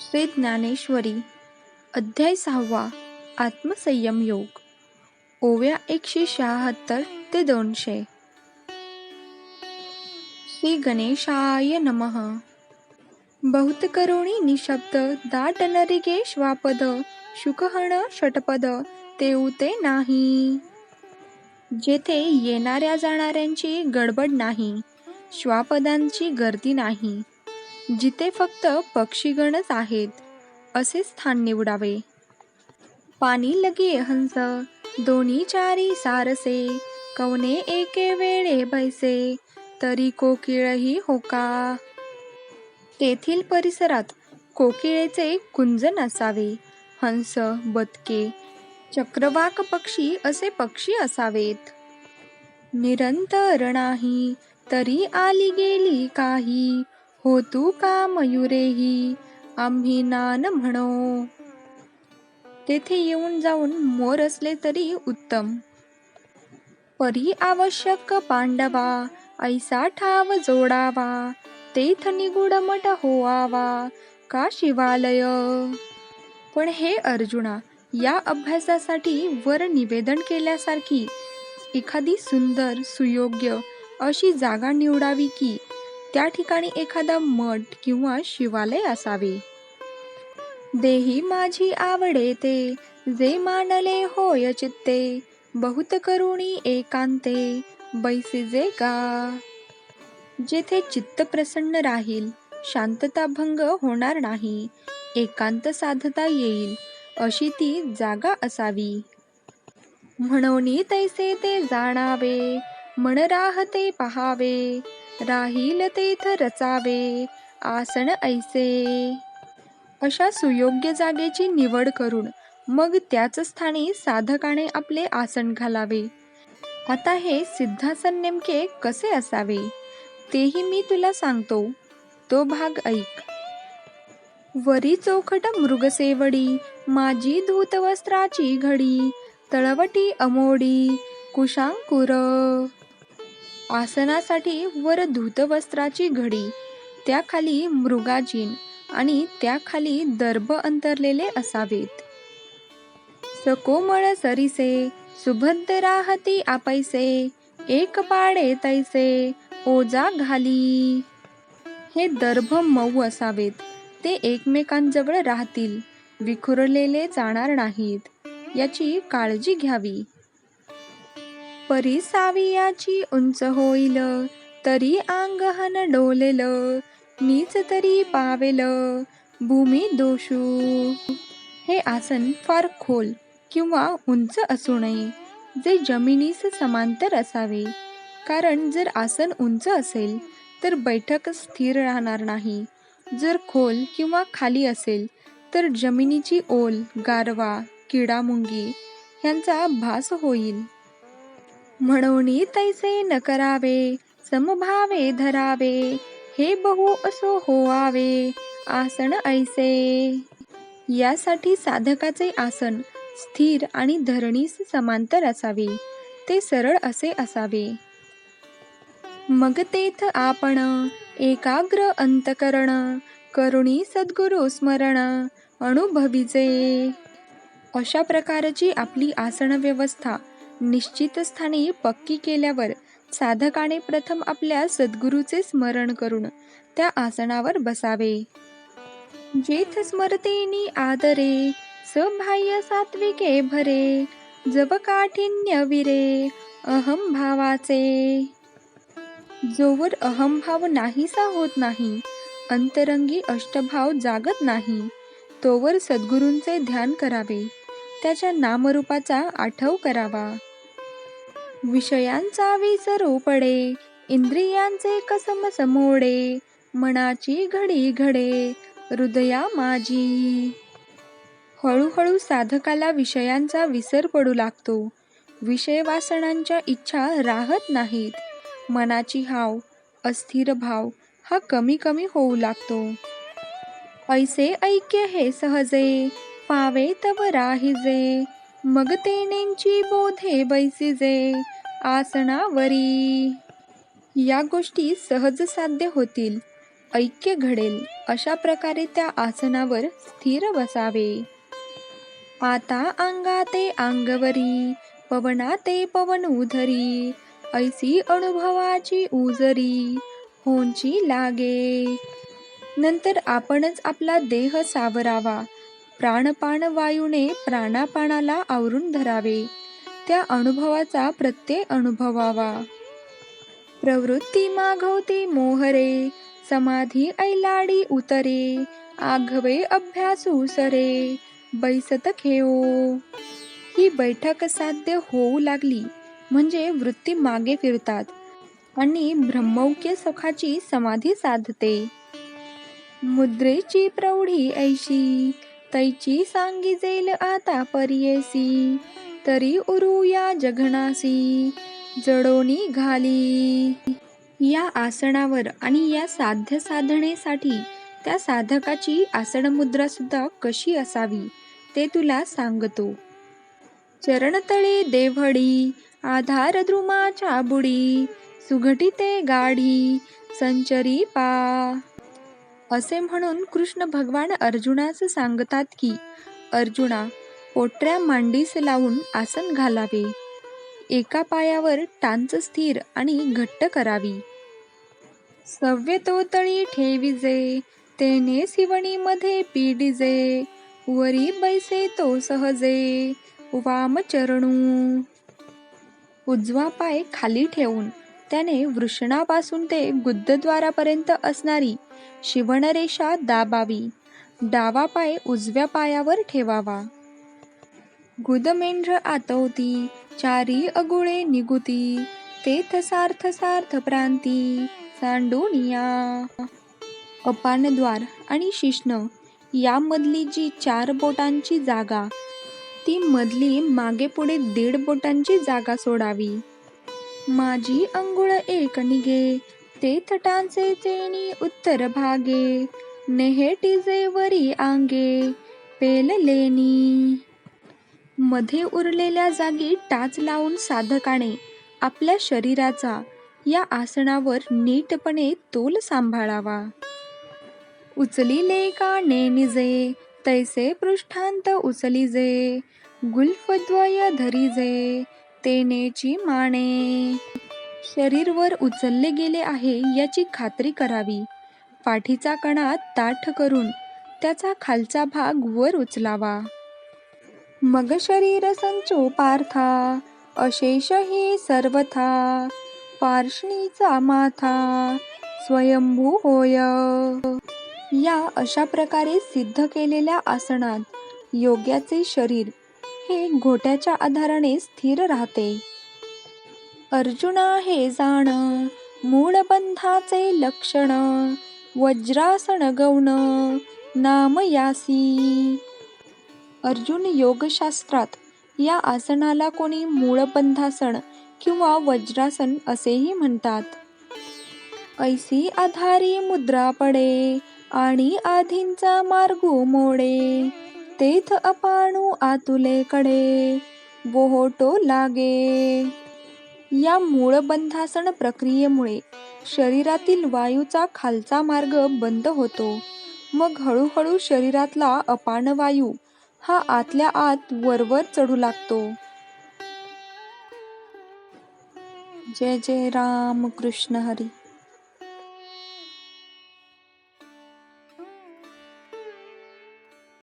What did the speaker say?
श्री ज्ञानेश्वरी अध्याय सहावा आत्मसंयम योग ओव्या एकशे शहात्तर ते दोनशे. श्री गणेशाय नमः. बहुत करुणी निशब्द दाट नरिगे श्वापद शुकहण षटपद ते नाही. जेथे येणाऱ्या जाणाऱ्यांची गडबड नाही श्वापदांची गर्दी नाही जिथे फक्त पक्षीगणच आहेत असे स्थान निवडावे. पाणी लगे हंस दोन्ही चारी सारसे कवने एके वेळे बैसे तरी कोकिळही होका. तेथील परिसरात कोकिळेचे कुंजन असावे हंस बदके चक्रवाक पक्षी असे पक्षी असावेत. निरंतर नाही तरी आली गेली काही हो तू का मयुरेही आम्ही नान म्हणो. तेथे येऊन जाऊन मोर असले तरी उत्तम. परी आवश्यक पांडवा ऐसा ठाव जोडावा तेथ निगुड मठ होआवा का शिवालय? पण हे अर्जुना या अभ्यासासाठी वर निवेदन केल्यासारखी एखादी सुंदर सुयोग्य अशी जागा निवडावी की? त्या ठिकाणी एखादा मठ किंवा शिवालय असावे. देही माझी आवडे ते जे मानले होय चित्ते बहुत करुणी एकांते बैसिजे का जेथे चित्त प्रसन्न राहील शांतता भंग होणार नाही एकांत साधता येईल अशी ती जागा असावी. म्हणून तैसे ते जाणावे मन राहते पहावे राहील तेथ रचावे आसन ऐसे. अशा सुयोग्य जागेची निवड करून मग त्याच स्थानी साधकाने आपले आसन घालावे. आता हे सिद्धासन नेमके कसे असावे तेही मी तुला सांगतो. तो भाग ऐक. वरी चोखट मृगसेवडी माझी धूतवस्त्राची घडी तळवटी अमोडी कुशांकुर. आसनासाठी वर धूतवस्त्राची घडी त्याखाली मृगाजीन आणि त्याखाली दर्भ अंतरलेले असावेत. सकोमळ सरीसे सुभद्र राहती आपैसे एक पाडे तैसे ओजा घाली. हे दर्भ मऊ असावेत ते एकमेकांजवळ राहतील विखुरलेले जाणार नाहीत याची काळजी घ्यावी. परिसावियाची उंच होईल तरी अंगहन डोलेल नीच तरी पावेल भूमी दोषू. हे आसन फार खोल किंवा उंच असू नये जे जमिनीस समांतर असावे. कारण जर आसन उंच असेल तर बैठक स्थिर राहणार नाही. जर खोल किंवा खाली असेल तर जमिनीची ओल गारवा किडामुंगी ह्यांचा भास होईल. म्हणून तैसे न करावे समभावे धरावे हे बहु असो होवावे आसन ऐसे. यासाठी साधकाचे आसन स्थिर आणि धरणीस समांतर असावे ते सरळ असे असावे. मग तेथ आपण एकाग्र अंतकरण करुणी सद्गुरु स्मरण अनुभवीचे अशा प्रकारची आपली आसन व्यवस्था निश्चित स्थानी पक्की केल्यावर साधकाने प्रथम आपल्या सद्गुरूचे स्मरण करून त्या आसनावर बसावे. जेथ स्मरतेनी आदरे सबाह्य सात्विके भरे जवकाठिन्य विरे अहम भावाचे. जोवर अहमभाव नाहीसा होत नाही अंतरंगी अष्टभाव जागत नाही तोवर सद्गुरूंचे ध्यान करावे त्याच्या नामरूपाचा आठव करावा. विषयांचा विसरू पडे इंद्रियांचे कसम समोडे मनाची घडी घडे हृदया माझी. हळूहळू साधकाला विषयांचा विसर पडू लागतो. विषय वासनांच्या इच्छा राहत नाहीत. मनाची हाव अस्थिर भाव हा कमी कमी होऊ लागतो. ऐसे ऐक्य हे सहजे पावे तव राहिजे. मग ते नेंची बोधे बैसिजे. आसनावरी. या गोष्टी सहज साध्य होतील ऐक्य घडेल अशा प्रकारे त्या आसनावर स्थिर बसावे. आता अंगाते अंगवरी पवनाते पवन उधरी ऐसी अनुभवाची उजरी होंची लागे. नंतर आपणच आपला देह सावरावा प्राणपान वायूने प्राणापाणाला आवरून धरावे. त्या अनुभवाचा प्रत्यय अनुभवावा. प्रवृत्ती मागवती मोहरे समाधी ऐलाडी उतरे आघवे अभ्यासू सरे बैसत खेओ ही बैठक साध्य होऊ लागली म्हणजे वृत्ती मागे फिरतात आणि ब्रह्मौक्य सुखाची समाधी साधते. मुद्रेची प्रौढी ऐशी तैची सांगी जेल आता परियेसी तरी उरू या जगणासी जडोनी घाली. या आसनावर आणि या साध्य साधनेसाठी त्या साधकाची आसन मुद्रा सुद्धा कशी असावी ते तुला सांगतो. चरणतळे देवडी आधार द्रुमाच्या बुडी सुघटिते गाढी संचरी पा. असे म्हणून कृष्ण भगवान अर्जुनास सांगतात की अर्जुना पोटऱ्या मांडीस लावून आसन घालावे. एका पायावर टांच स्थिर आणि घट्ट करावी. सव्य ठेविजे तेने सिवणी मध्ये पीडिजे वरी बैसे तो सहजे वाम चरणू. उजवा पाय खाली ठेवून त्याने वृषणापासून ते गुद्धद्वारापर्यंत असणारी शिवणरेषा दाबावी. डावा पाय उजव्या पायावर ठेवावा. गुदमेंढ्र आतवती चारी अगुळे निगुती तेथ सार्थ सार्थ प्रांती सांडोनिया. अपानद्वार आणि शिष्ण यामधली जी चार बोटांची जागा ती मधली मागे पुढे दीड बोटांची जागा सोडावी. माझी अंघोळ एक निघे ते थटांचे चेणी उत्तर भागे नेहेटीजे वरी आंगे पेललेनी. मध्ये उरलेल्या जागी टाच लावून साधकाने आपल्या शरीराचा या आसनावर नीटपणे तोल सांभाळावा. उचलिले का नेनिजे तैसे पृष्ठांत उचलिजे गुल्फद्वय धरिजे तेनेची माने. शरीरवर उचलले गेले आहे याची खात्री करावी. पाठीचा कणा ताठ करून त्याचा खालचा भाग वर उचलावा. मग शरीर संचो पार्था अशेष ही सर्वथा पार्षणीचा माथा स्वयंभू होय. या अशा प्रकारे सिद्ध केलेल्या आसनात योग्याचे शरीर हे घोट्याच्या आधाराने स्थिर राहते. अर्जुना हे जाण मूळबंधाचे लक्षण वज्रासन गौण नामयासी. अर्जुन योगशास्त्रात या आसनाला कोणी मूळबंधासन किंवा वज्रासन असेही म्हणतात. ऐसी आधारी मुद्रा पडे आणि आधींचा मार्गू मोडे तेथ अपाणू आतुले कडे बोहोटो लागे. या मूळबंधासन प्रक्रियेमुळे शरीरातील वायूचा खालचा मार्ग बंद होतो. मग हळूहळू शरीरातला अपान वायू हा आतल्या आत वरवर चढू लागतो. जय जय राम कृष्ण हरी.